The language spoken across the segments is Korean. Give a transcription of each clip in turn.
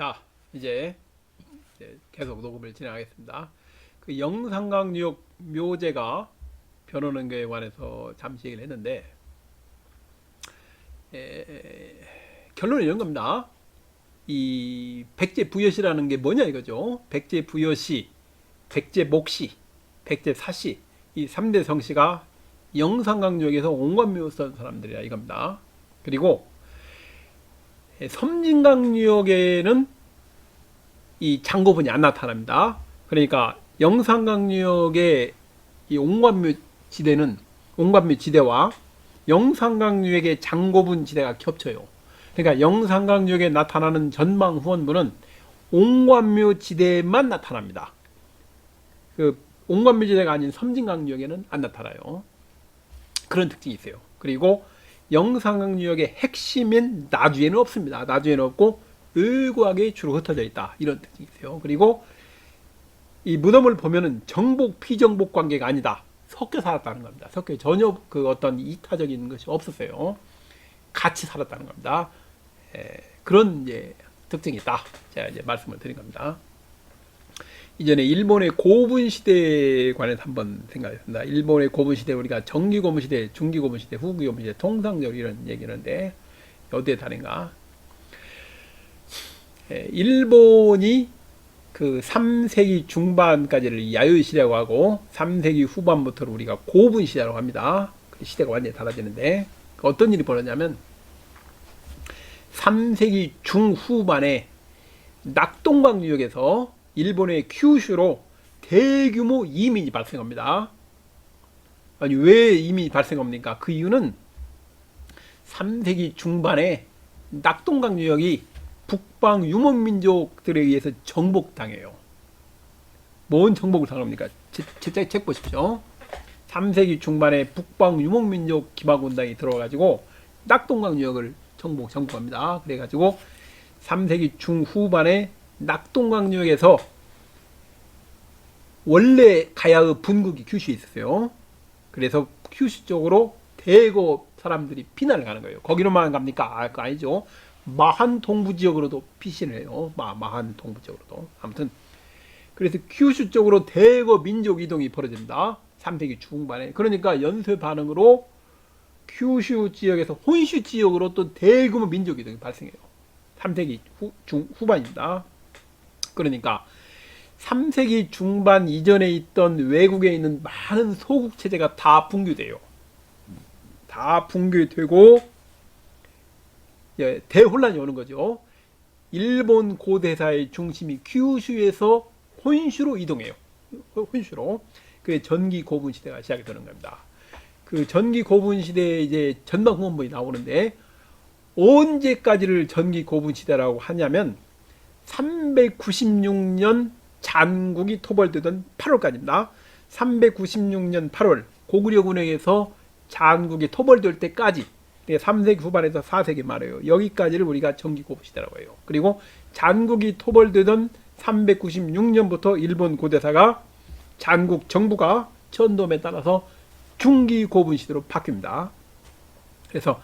자, 이제 이제 계속 녹음을 진행하겠습니다. 그 영상강 뉴욕 묘제가 변호는교에 관해서 잠시 얘기를 했는데 에, 결론은 이런 겁니다. 이 백제 부여시라는 게 뭐냐 이거죠. 백제 부여시, 백제 목시, 백제 사시 이 3대 성씨가 영상강역에서 온관묘 쓴 사람들이야 이겁니다. 그리고 예, 섬진강 유역에는 이 장고분이 안 나타납니다. 그러니까 영산강 유역의 이 옹관묘 지대는 옹관묘 지대와 영산강 유역의 장고분 지대가 겹쳐요. 그러니까 영산강 유역에 나타나는 전망 후원부는 옹관묘 지대만 나타납니다. 그 옹관묘 지대가 아닌 섬진강 유역에는 안 나타나요. 그런 특징이 있어요. 그리고 영상강유역의 핵심인 나주에는 없습니다. 나주에는 없고 을구하게 주로 흩어져 있다. 이런 특징이 있어요. 그리고 이 무덤을 보면은 정복 피정복 관계가 아니다. 섞여 살았다는 겁니다. 섞여 전혀 그 어떤 이타적인 것이 없었어요. 같이 살았다는 겁니다. 에, 그런 이제 특징이 있다. 제가 이제 말씀을 드린 겁니다. 이전에 일본의 고분 시대에 관해서 한번 생각했습니다. 일본의 고분 시대 우리가 정기 고분 시대, 중기 고분 시대, 후기 고분 시대 통상적으로 이런 얘기하는데 어디에 다른가? 예, 일본이 그 3세기 중반까지를 야요이 시대라고 하고 3세기 후반부터를 우리가 고분 시대라고 합니다. 그 시대가 완전히 달라지는데 어떤 일이 벌어졌냐면 3세기 중후반에 낙동강 유역에서 일본의 큐슈로 대규모 이민이 발생합니다. 아니 왜 이민이 발생합니까? 그 이유는 3세기 중반에 낙동강 유역이 북방 유목민족들에 의해서 정복당해요. 뭔 정복을 당합니까? 제, 제, 책 보십시오. 3세기 중반에 북방 유목민족 기방군당이 들어와가지고 낙동강 유역을 정복, 정복합니다. 그래가지고 3세기 중후반에 낙동강역에서 원래 가야의 분국이 큐슈에 있었어요. 그래서 큐슈 쪽으로 대거 사람들이 피난을 가는 거예요. 거기로만 갑니까? 아, 그거 아니죠. 마한 동부 지역으로도 피신을 해요. 마, 마한 동부 지역으로도. 아무튼 그래서 큐슈 쪽으로 대거 민족 이동이 벌어집니다. 3세기 중반에. 그러니까 연쇄 반응으로 큐슈 지역에서 혼슈 지역으로 또 대규모 민족 이동이 발생해요. 3세기 후, 중, 후반입니다. 그러니까 3세기 중반 이전에 있던 외국에 있는 많은 소국 체제가 다 붕괴돼요. 다 붕괴되고 예, 대혼란이 오는 거죠. 일본 고대사의 중심이 큐슈에서 혼슈로 이동해요. 혼슈로. 그 전기 고분 시대가 시작이 되는 겁니다. 그 전기 고분 시대에 이제 전방 후원본이 나오는데 언제까지를 전기 고분 시대라고 하냐면 396년 잔국이 토벌되던 8월까지입니다. 396년 8월 고구려군에게서 잔국이 토벌될 때까지 3세기 후반에서 4세기 말이에요. 여기까지를 우리가 전기고부 시대라고 해요. 그리고 잔국이 토벌되던 396년부터 일본 고대사가 잔국 정부가 천돔에 따라서 중기 고분 시대로 바뀝니다. 그래서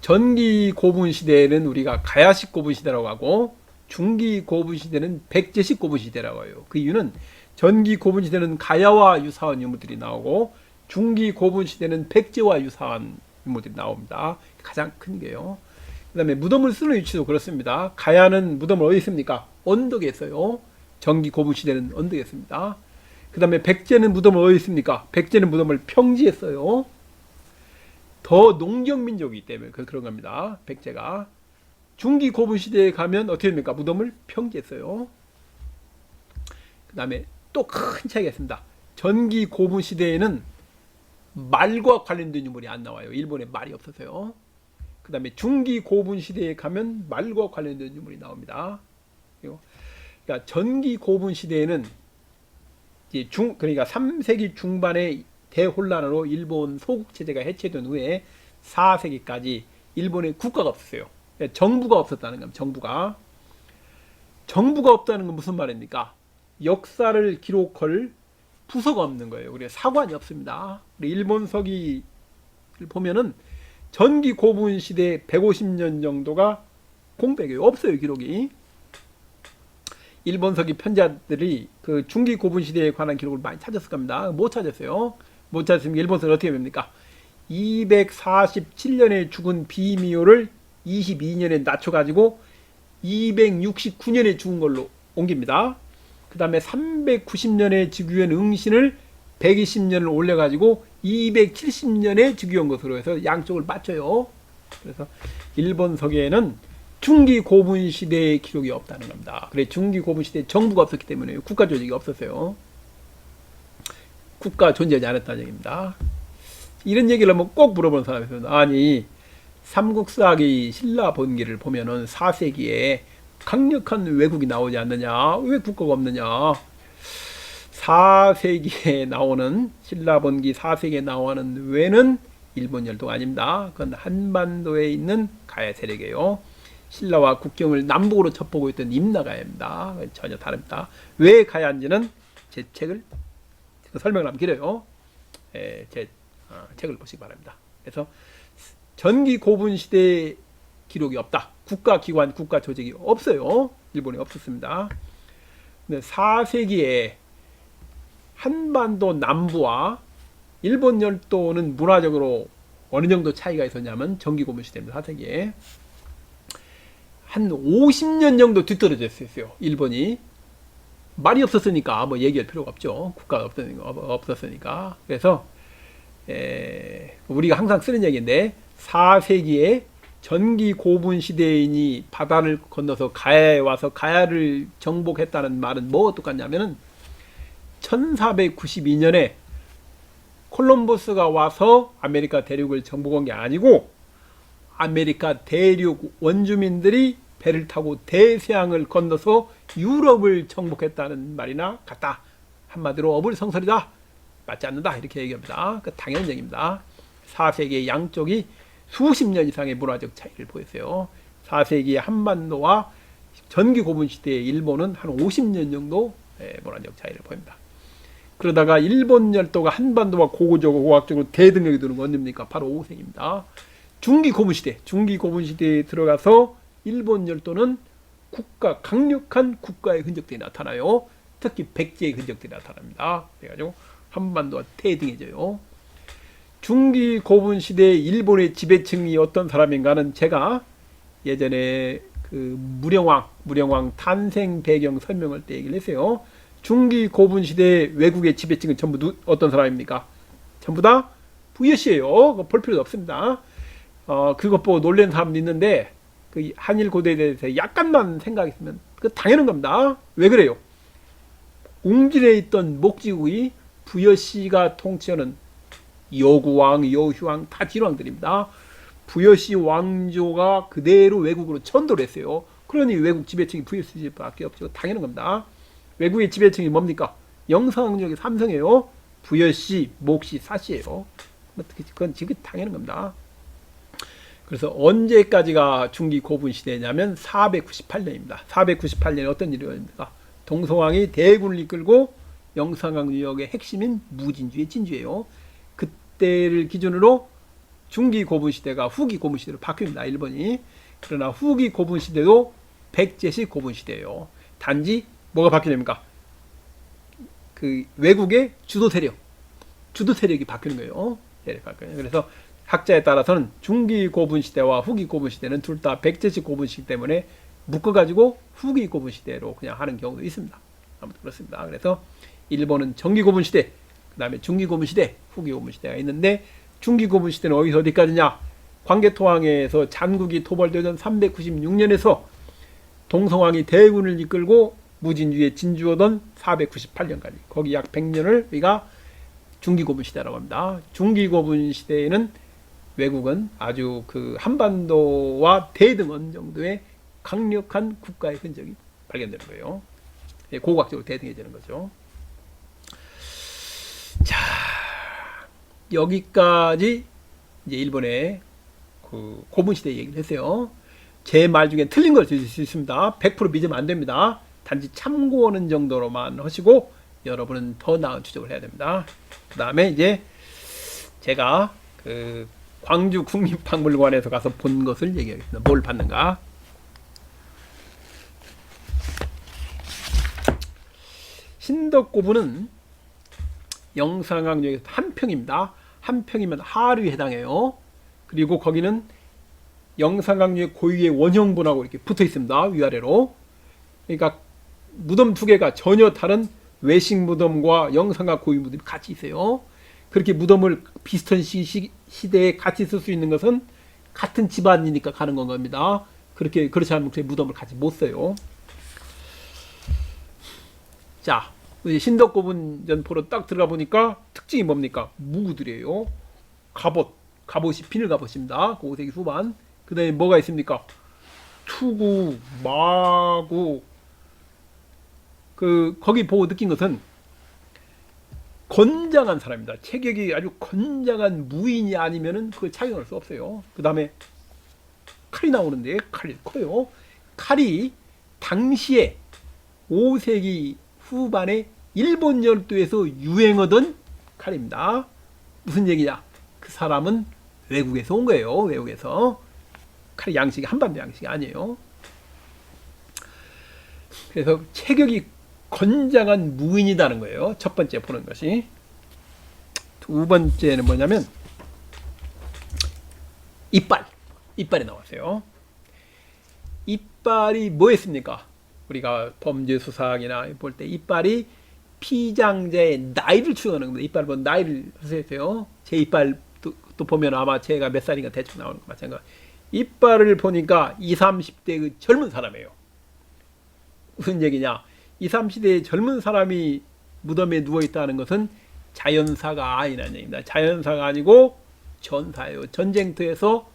전기 고분 시대에는 우리가 가야식 고분 시대라고 하고 중기 고분 시대는 백제식 고분 시대라고 해요. 그 이유는 전기 고분 시대는 가야와 유사한 유물들이 나오고 중기 고분 시대는 백제와 유사한 유물들이 나옵니다. 가장 큰 게요. 그 다음에 무덤을 쓰는 위치도 그렇습니다. 가야는 무덤을 어디 있습니까? 언덕에 있어요. 전기 고분 시대는 언덕에 있습니다. 그 다음에 백제는 무덤을 어디 있습니까? 백제는 무덤을 평지에 써요. 더 농경 민족이기 때문에 그- 그런 겁니다. 백제가 중기 고분 시대에 가면 어떻게 됩니까? 무덤을 평지했어요. 그 다음에 또 큰 차이가 있습니다. 전기 고분 시대에는 말과 관련된 유물이 안 나와요. 일본에 말이 없어서요. 그 다음에 중기 고분 시대에 가면 말과 관련된 유물이 나옵니다. 그러니까 전기 고분 시대에는 이제 중 그러니까 3세기 중반에 대혼란으로 일본 소국 체제가 해체된 후에 4세기까지 일본에 국가가 없었어요. 정부가 없었다는 겁니다. 정부가 정부가 없다는 건 무슨 말입니까? 역사를 기록할 부서가 없는 거예요. 그래서 사관이 없습니다. 우리 일본 서기를 보면은 전기 고분 시대 150년 정도가 공백이에요. 없어요, 기록이. 일본서기 편자들이 그 중기 고분 시대에 관한 기록을 많이 찾았을 겁니다. 못 찾았어요. 못 찾았으면 일본서는 어떻게 됩니까? 247년에 죽은 비미호를 22년에 낮춰가지고 269년에 죽은 걸로 옮깁니다. 그 다음에 390년에 즉위한 응신을 120년을 올려가지고 270년에 즉위한 것으로 해서 양쪽을 맞춰요. 그래서 일본 서기에는 중기 고분 시대의 기록이 없다는 겁니다. 그래 중기 고분 시대에 정부가 없었기 때문에 국가 조직이 없었어요. 국가 존재하지 않았다는 얘기입니다. 이런 얘기를 하면 꼭 물어보는 사람이 있어요. 아니 삼국사기 신라 본기를 보면은 4세기에 강력한 외국이 나오지 않느냐? 왜 국가가 없느냐? 4세기에 나오는 신라 본기 4세기에 나오는 외는 일본 열도가 아닙니다. 그건 한반도에 있는 가야 세력이에요. 신라와 국경을 남북으로 첩보고 있던 임나가야입니다. 전혀 다릅니다. 왜 가야인지는 제 책을 설명을 하면 길어요. 예, 제 어, 책을 보시기 바랍니다. 그래서 전기 고분 시대의 기록이 없다. 국가 기관, 국가 조직이 없어요. 일본에 없었습니다. 근데 4세기에 한반도 남부와 일본 열도는 문화적으로 어느 정도 차이가 있었냐면 전기 고분 시대입니다. 4세기에 한 50년 정도 뒤떨어져 있었어요. 일본이 말이 없었으니까 뭐 얘기할 필요가 없죠. 국가가 없었으니까. 없었으니까. 그래서 에, 우리가 항상 쓰는 얘기인데 4세기에 전기 고분 시대인이 바다를 건너서 가야에 와서 가야를 정복했다는 말은 뭐가 똑같냐면은 1492년에 콜럼버스가 와서 아메리카 대륙을 정복한 게 아니고 아메리카 대륙 원주민들이 배를 타고 대서양을 건너서 유럽을 정복했다는 말이나 같다. 한마디로 어불성설이다. 맞지 않는다. 이렇게 얘기합니다. 그 당연한 얘기입니다. 4세기의 양쪽이 수십 년 이상의 문화적 차이를 보였어요. 4세기의 한반도와 전기 고분 시대의 일본은 한 50년 정도 예, 문화적 차이를 보입니다. 그러다가 일본 열도가 한반도와 고고적으로 고학적으로 대등력이 두는 건 언제입니까? 바로 5세기입니다. 중기 고분 시대, 중기 고분 시대에 들어가서 일본 열도는 국가 강력한 국가의 흔적들이 나타나요. 특히 백제의 흔적들이 나타납니다. 그래가지고 한반도가 대등해져요. 중기 고분 시대 일본의 지배층이 어떤 사람인가는 제가 예전에 그 무령왕, 무령왕 탄생 배경 설명할 때 얘기를 했어요. 중기 고분 시대 외국의 지배층은 전부 누, 어떤 사람입니까? 전부 다 부여시예요. 볼 필요도 없습니다. 어, 그것 보고 놀란 사람도 있는데 그 한일 고대에 대해서 약간만 생각이 있으면 그 당연한 겁니다. 왜 그래요? 웅진에 있던 목지국이 부여시가 통치하는 여구왕, 여휴왕 다 진왕들입니다. 부여시 왕조가 그대로 외국으로 전도를 했어요. 그러니 외국 지배층이 부여시밖에 없죠. 당연한 겁니다. 외국의 지배층이 뭡니까? 영상력이 삼성이에요. 부여시, 목시, 사시예요. 그건 지금 당연한 겁니다. 그래서 언제까지가 중기 고분 시대냐면 498년입니다. 498년에 어떤 일이 일어납니까? 동서왕이 대군을 이끌고 영상강 유역의 핵심인 무진주의 진주예요. 그때를 기준으로 중기 고분 시대가 후기 고분 시대로 바뀝니다. 일본이. 그러나 후기 고분 시대도 백제식 고분 시대예요. 단지 뭐가 바뀌됩니까? 그 외국의 주도 세력, 주도 세력이 바뀌는 거예요. 세력이 바뀌어요. 그래서 학자에 따라서는 중기 고분 시대와 후기 고분 시대는 둘 다 백제식 고분 시기 때문에 묶어가지고 후기 고분 시대로 그냥 하는 경우도 있습니다. 아무튼 그렇습니다. 그래서 일본은 정기 고분 시대, 그 다음에 중기 고분 시대, 후기 고분 시대가 있는데 중기 고분 시대는 어디서 어디까지냐? 광개토왕에서 잔국이 토벌되던 396년에서 동성왕이 대군을 이끌고 무진주에 진주하던 498년까지 거기 약 100년을 우리가 중기고분 시대라고 합니다. 중기고분 시대에는 외국은 아주 그 한반도와 대등한 정도의 강력한 국가의 흔적이 발견되는 거예요. 예, 고고학적으로 대등해지는 거죠. 자, 여기까지 이제 일본의 그 고분 시대 얘기를 했어요. 제 말 중에 틀린 걸 주실 수 있습니다. 100% 믿으면 안 됩니다. 단지 참고하는 정도로만 하시고 여러분은 더 나은 추적을 해야 됩니다. 그 다음에 이제 제가 그 광주 국립박물관에서 가서 본 것을 얘기하겠습니다. 뭘 봤는가? 신덕고분은 영상강역에서 한 평입니다. 한 평이면 하루에 해당해요. 그리고 거기는 영상강역 고유의 원형분하고 이렇게 붙어 있습니다. 위아래로. 그러니까 무덤 두 개가 전혀 다른 외식 무덤과 영상각 고유 무덤이 같이 있어요. 그렇게 무덤을 비슷한 시, 시, 시대에 같이 쓸 수 있는 것은 같은 집안이니까 가는 건 겁니다. 그렇게 그렇지 않으면 그 무덤을 같이 못 써요. 자, 신덕고분 전포로 딱 들어가 보니까 특징이 뭡니까? 무구들이에요. 갑옷, 갑옷이 비늘 갑옷입니다. 그 오세기 후반. 그 다음에 뭐가 있습니까? 투구, 마구. 그 거기 보고 느낀 것은 건장한 사람입니다. 체격이 아주 건장한 무인이 아니면은 그 착용할 수 없어요. 그 다음에 칼이 나오는데 칼이 커요. 칼이 당시에 5세기 후반에 일본 열도에서 유행하던 칼입니다. 무슨 얘기냐? 그 사람은 외국에서 온 거예요. 외국에서 칼이 양식이 한반도 양식이 아니에요. 그래서 체격이 건장한 무인이라는 거예요. 첫 번째 보는 것이. 두 번째는 뭐냐면 이빨. 이빨이 나왔어요. 이빨이 뭐였습니까? 우리가 범죄 수사학이나 볼 때 이빨이 피장자의 나이를 추정하는 겁니다. 이빨 뭐 나이를 수사했어요. 제 이빨 또, 또 보면 아마 제가 몇 살인가 대충 나오는 거 마찬가지. 이빨을 보니까 20, 30대 그 젊은 사람이에요. 무슨 얘기냐? 20, 30대의 젊은 사람이 무덤에 누워 있다는 것은 자연사가 아니라는 얘기입니다. 자연사가 아니고 전사예요. 전쟁터에서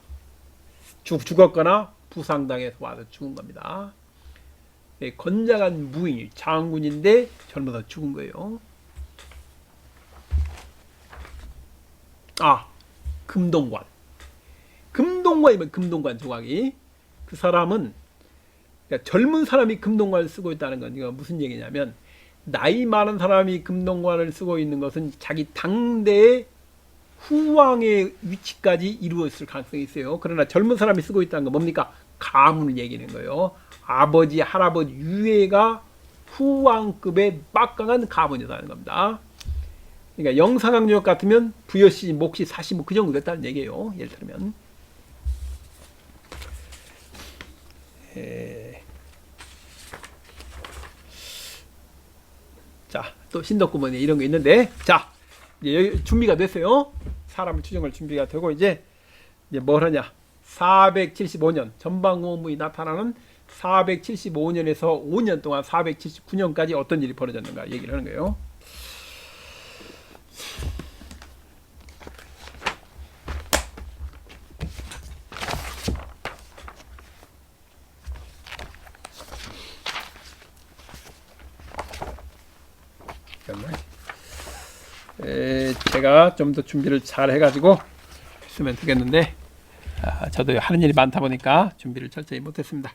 죽, 죽었거나 부상당해서 와서 죽은 겁니다. 네, 건장한 무인 장군인데 젊어서 죽은 거예요. 아, 금동관. 금동관이면 금동관 조각이 그 사람은 그러니까 젊은 사람이 금동관을 쓰고 있다는 건 이거 무슨 얘기냐면 나이 많은 사람이 금동관을 쓰고 있는 것은 자기 당대의 후왕의 위치까지 이루었을 가능성이 있어요. 그러나 젊은 사람이 쓰고 있다는 건 뭡니까? 가문을 얘기하는 거예요. 아버지, 할아버지, 유해가 후왕급의 막강한 가문이라는 겁니다. 그러니까 영상학력 같으면 부여시, 목시, 사시 뭐그 정도 됐다는 얘기예요. 예를 들면. 에... 자, 또 신덕구문에 이런 거 있는데, 자, 이제 준비가 됐어요. 사람을 추정할 준비가 되고 이제 이제 뭘 하냐? 475년 전방호문이 나타나는 475년에서 5년 동안 479년까지 어떤 일이 벌어졌는가 얘기를 하는 거예요. 제가 좀 더 준비를 잘 해가지고 했으면 되겠는데 아, 저도 하는 일이 많다 보니까 준비를 철저히 못했습니다.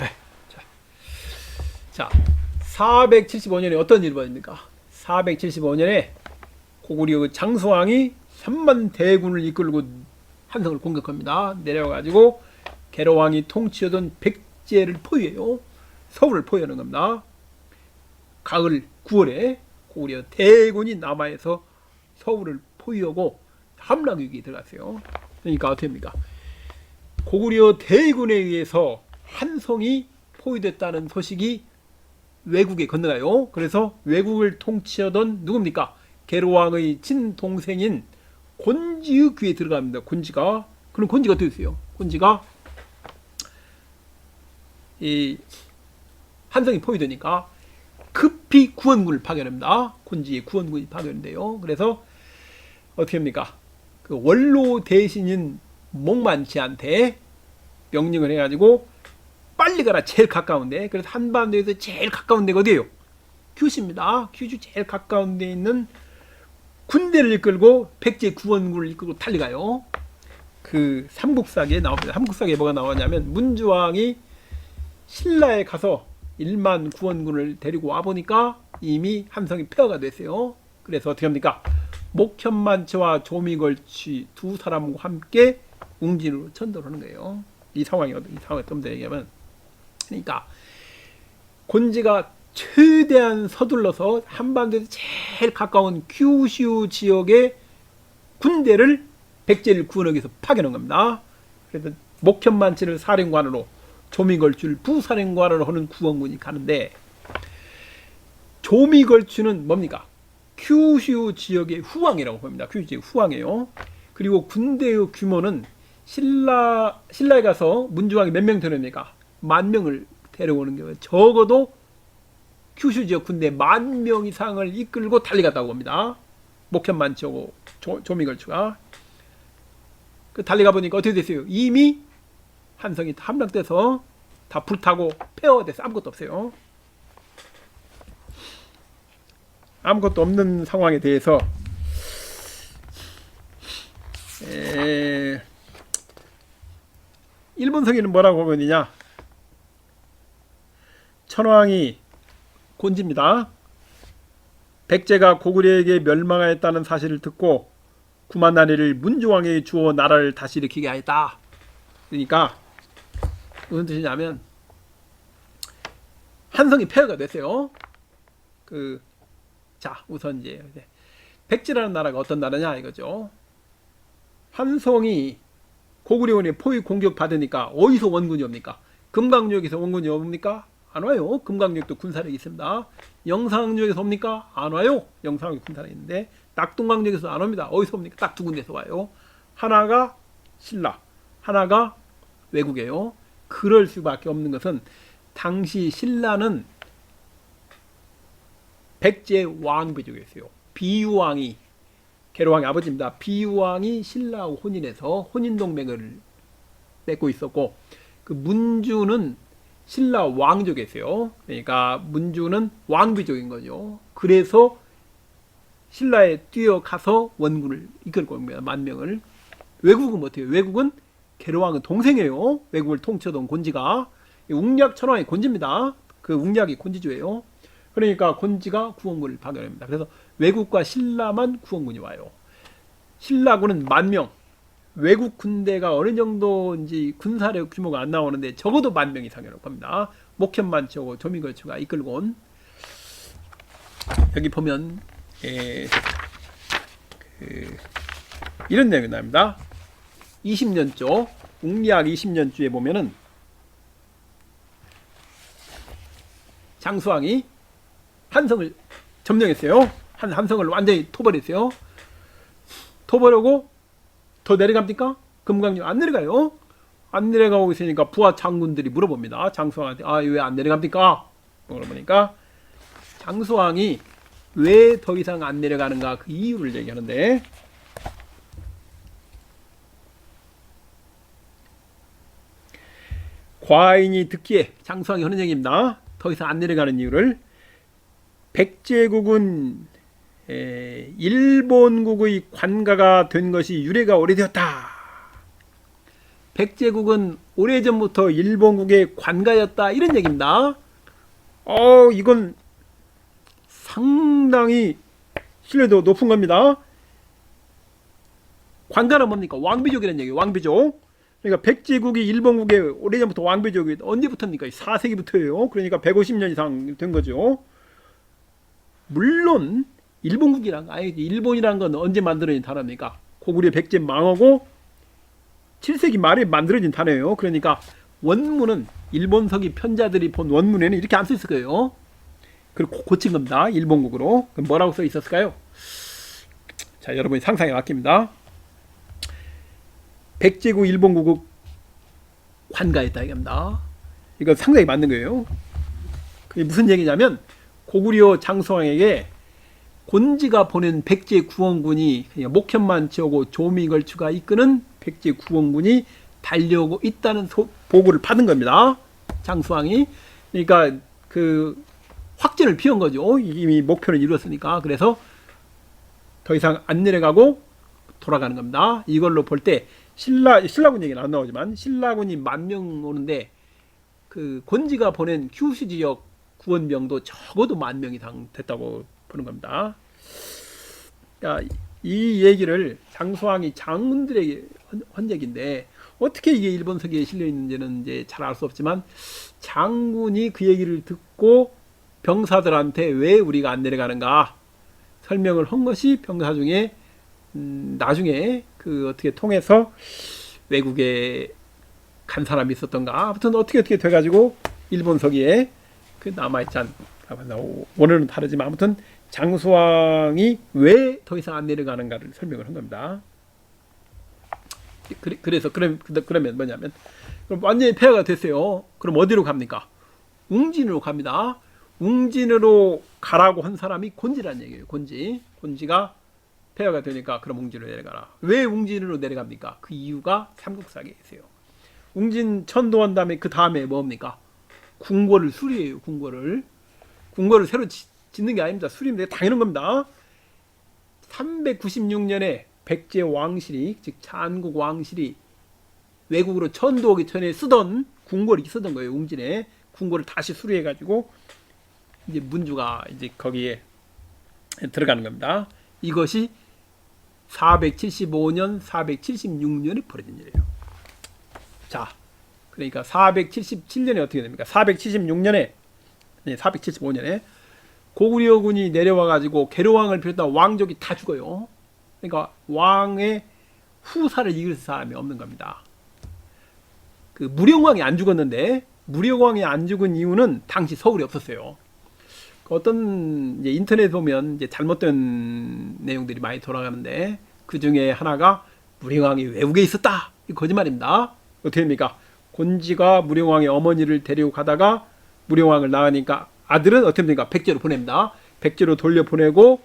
에, 자, 자, 475년에 어떤 일이 벌어집니까? 475년에 고구려 그 장수왕이 3만 대군을 이끌고 한성을 공격합니다. 내려가지고 개로왕이 통치하던 백제를 포위해요. 서울을 포위하는 겁니다. 가을 9월에 고구려 대군이 남하에서 서울을 포위하고 함락 위기에 들어갔어요. 그러니까 어떻게 합니까? 고구려 대군에 의해서 한성이 포위됐다는 소식이 외국에 건너가요. 그래서 외국을 통치하던 누굽니까? 개로왕의 친동생인 곤지의 귀에 들어갑니다. 곤지가 그럼 곤지가 됐어요? 곤지가 이 한성이 포위되니까 급히 구원군을 파견합니다. 곤지의 구원군이 파견돼요. 그래서 어떻게 합니까? 그 원로 대신인 목만치한테 명령을 해가지고 빨리 가라 제일 가까운데 그래서 한반도에서 제일 가까운 데가 어디예요? 큐시입니다. 큐슈 제일 가까운 데 있는 군대를 이끌고 백제 구원군을 이끌고 달려가요. 그 삼국사기에 나옵니다. 삼국사기에 뭐가 나오냐면 문주왕이 신라에 가서 1만 구원군을 데리고 와 보니까 이미 함성이 폐허가 됐어요. 그래서 어떻게 합니까? 목현만체와 조미걸치 두 사람과 함께 웅진으로 천도를 하는 거예요. 이 상황이 이 상황이 좀더 얘기하면 그러니까 곤지가 최대한 서둘러서 한반도에서 제일 가까운 규슈 지역의 군대를 백제를 구원하기 위해서 파견한 겁니다. 그래서 목현만치를 사령관으로 조미걸주를 부사령관으로 하는 구원군이 가는데 조미걸주는 뭡니까? 큐슈 지역의 후왕이라고 봅니다. 큐슈 지역 후왕이에요. 그리고 군대의 규모는 신라 신라에 가서 문주왕이 몇명 데려옵니까? 만 명을 데려오는 게 적어도 큐슈 지역 군대 만 명 이상을 이끌고 달려갔다고 봅니다. 목현만치하고 조- 조미걸주가 그 달려가 보니까 어떻게 됐어요? 이미 한성이 함락돼서 다 불타고 폐허돼서 아무것도 없어요. 아무것도 없는 상황에 대해서 에... 일본 성에는 뭐라고 보느냐? 천황이 곤지입니다. 백제가 고구려에게 멸망하였다는 사실을 듣고 구만나리를 문주왕에게 주어 나라를 다시 일으키게 하였다. 그러니까 무슨 뜻이냐면 한성이 폐허가 됐어요. 그 자, 우선 이제 백제라는 나라가 어떤 나라냐 이거죠. 한성이 고구려원의 포위 공격 받으니까 어디서 원군이 옵니까? 금강역에서 원군이 옵니까? 안 와요. 금강역도 군사력이 있습니다. 영상역에서 옵니까? 안 와요. 영상역 군사력이 있는데 낙동강역에서 안 옵니다. 어디서 옵니까? 딱 두 군데서 와요. 하나가 신라, 하나가 외국이에요. 그럴 수밖에 없는 것은 당시 신라는 백제 왕비족이었어요. 비유왕이 계로왕의 아버지입니다. 비유왕이 신라하고 혼인해서 혼인 동맹을 맺고 있었고 그 문주는 신라 왕족이었어요. 그러니까 문주는 왕비족인 거죠. 그래서 신라에 뛰어가서 원군을 이끌고 옵니다. 만 명을. 외국은 어때요? 외국은 계로왕은 동생이에요. 외국을 통치하던 곤지가 웅략 천왕의 곤지입니다. 그 웅략이 곤지주예요. 그러니까 곤지가 구원군을 파견합니다. 그래서 외국과 신라만 구원군이 와요. 신라군은 만 명. 외국 군대가 어느 정도인지 군사력 규모가 안 나오는데 적어도 만 명 이상이라고 합니다. 목현만치하고 조민걸치가 이끌고 온 여기 보면 에, 그, 이런 내용이 나옵니다. 20년조 웅리학 20년주에 보면은 장수왕이 한성을 점령했어요. 한 한성을 완전히 토벌했어요. 토벌하고 더 내려갑니까? 금강역 안 내려가요. 안 내려가고 있으니까 부하 장군들이 물어봅니다. 장수왕한테 아 왜 안 내려갑니까? 물어보니까 장수왕이 왜 더 이상 안 내려가는가 그 이유를 얘기하는데 과인이 듣기에 장수왕이 하는 얘기입니다. 더 이상 안 내려가는 이유를 백제국은 에, 일본국의 관가가 된 것이 유래가 오래되었다. 백제국은 오래전부터 일본국의 관가였다 이런 얘기입니다. 어 이건 상당히 신뢰도 높은 겁니다. 관가는 뭡니까? 왕비족이라는 얘기예요. 왕비족. 그러니까 백제국이 일본국의 오래전부터 왕비족이 언제부터입니까? 4세기부터예요. 그러니까 150년 이상 된 거죠. 물론 일본국이란 거 아니지. 일본이란 건 언제 만들어진 단어입니까? 고구려 백제 망하고 7세기 말에 만들어진 단어예요. 그러니까 원문은 일본서기 편자들이 본 원문에는 이렇게 안 썼을 거예요. 그리고 고- 고친 겁니다. 일본국으로. 그럼 뭐라고 써 있었을까요? 자, 여러분이 상상에 맡깁니다. 백제국 일본국을 관가했다 이겁니다. 이거 상당히 맞는 거예요. 그게 무슨 얘기냐면 고구려 장수왕에게 곤지가 보낸 백제 구원군이 목현만 지오고 조미걸추가 이끄는 백제 구원군이 달려오고 있다는 소- 보고를 받은 겁니다. 장수왕이 그러니까 그 확진을 피운 거죠. 이미 목표를 이루었으니까 그래서 더 이상 안 내려가고 돌아가는 겁니다. 이걸로 볼 때 신라 신라군 얘기는 안 나오지만 신라군이 만 명 오는데 그 곤지가 보낸 규슈 지역 구원병도 적어도 만 명 이상 됐다고 보는 겁니다. 이 얘기를 장수왕이 장군들에게 헌- 헌적인데 어떻게 이게 일본 서기에 실려 있는지는 이제 잘 알 수 없지만 장군이 그 얘기를 듣고 병사들한테 왜 우리가 안 내려가는가 설명을 한 것이 병사 중에 음, 나중에 그 어떻게 통해서 외국에 간 사람이 있었던가. 아무튼 어떻게 어떻게 돼가지고 일본 서기에 그 남아있지 않 오늘은 다르지만 아무튼 장수왕이 왜 더 이상 안 내려가는가를 설명을 한 겁니다. 그래- 그래서 그럼 그러면 뭐냐면 그럼 완전히 폐하가 됐어요. 그럼 어디로 갑니까? 웅진으로 갑니다. 웅진으로 가라고 한 사람이 곤지란 얘기예요. 곤지. 곤지가 폐하가 되니까 그럼 웅진으로 내려가라. 왜 웅진으로 내려갑니까? 그 이유가 삼국사기에 있어요. 웅진 천도한 다음에 그 다음에 뭡니까? 궁궐을 수리해요. 궁궐을. 궁궐을 새로 지- 짓는 게 아닙니다. 수리인데 당연한 겁니다. 396년에 백제 왕실이 즉 chan국 왕실이 외국으로 천도하기 전에 쓰던 궁궐이 있었던 거예요. 웅진에 궁궐을 다시 수리해 가지고 이제 문주가 이제 거기에 들어가는 겁니다. 이것이 475년, 476년에 벌어진 일이에요. 자, 그러니까 477년에 어떻게 됩니까? 476년에 네, 475년에 고구려 군이 내려와 가지고 계로왕을 비롯한 왕족이 다 죽어요. 그러니까 왕의 후사를 이길 사람이 없는 겁니다. 그 무령왕이 안 죽었는데 무령왕이 안 죽은 이유는 당시 서울이 없었어요. 그 어떤 이제 인터넷 보면 이제 잘못된 내용들이 많이 돌아가는데 그 중에 하나가 무령왕이 외국에 있었다. 이 거짓말입니다. 어떻게 됩니까? 곤지가 무령왕의 어머니를 데리고 가다가 무령왕을 낳으니까 아들은 어떻게 됩니까? 백제로 보냅니다. 백제로 돌려 보내고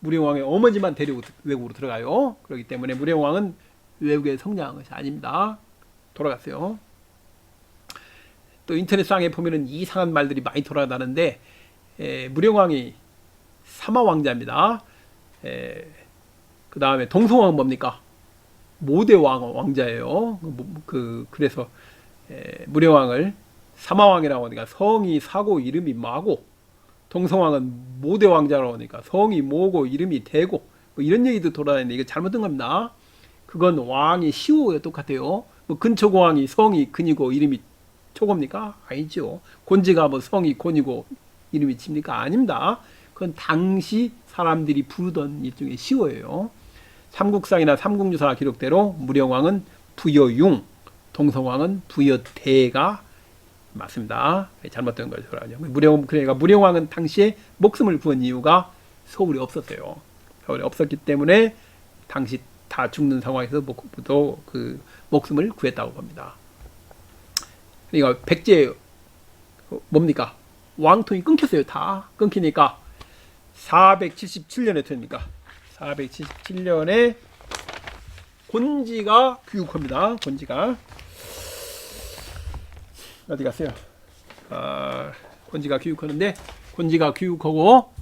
무령왕의 어머니만 데리고 외국으로 들어가요. 그렇기 때문에 무령왕은 외국에 성장한 것이 아닙니다. 돌아갔어요. 또 인터넷상에 보면은 이상한 말들이 많이 돌아다는데 에, 무령왕이 사마 왕자입니다. 그 다음에 동성왕은 뭡니까? 모대 왕 왕자예요. 그, 뭐, 그 그래서 에, 무령왕을 사마왕이라고 하니까 성이 사고 이름이 마고 동성왕은 모대 왕자라고 하니까 성이 모고 이름이 대고 뭐 이런 얘기도 돌아다니는데 이거 잘못된 겁니다. 그건 왕이 시호가 똑같아요. 뭐 근초고왕이 성이 근이고 이름이 초고입니까? 아니죠. 곤지가 뭐 성이 곤이고 이름이 칩니까? 아닙니다. 그건 당시 사람들이 부르던 일종의 시호예요. 삼국상이나 삼국유사 기록대로 무령왕은 부여융, 동성왕은 부여대가 맞습니다. 잘못된 걸 소라죠. 무령 그러니까 무령왕은 당시에 목숨을 구한 이유가 서울이 없었어요. 서울이 없었기 때문에 당시 다 죽는 상황에서 목도 그 목숨을 구했다고 봅니다. 그러니까 백제 뭡니까? 왕통이 끊겼어요. 다 끊기니까 477년에 됩니까? 477년에 곤지가 귀국합니다. 곤지가 어디 갔어요? 아, 곤지가 귀국하는데 곤지가 귀국하고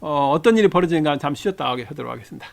어, 어떤 일이 벌어지는가 잠시 쉬었다 하도록 하겠습니다.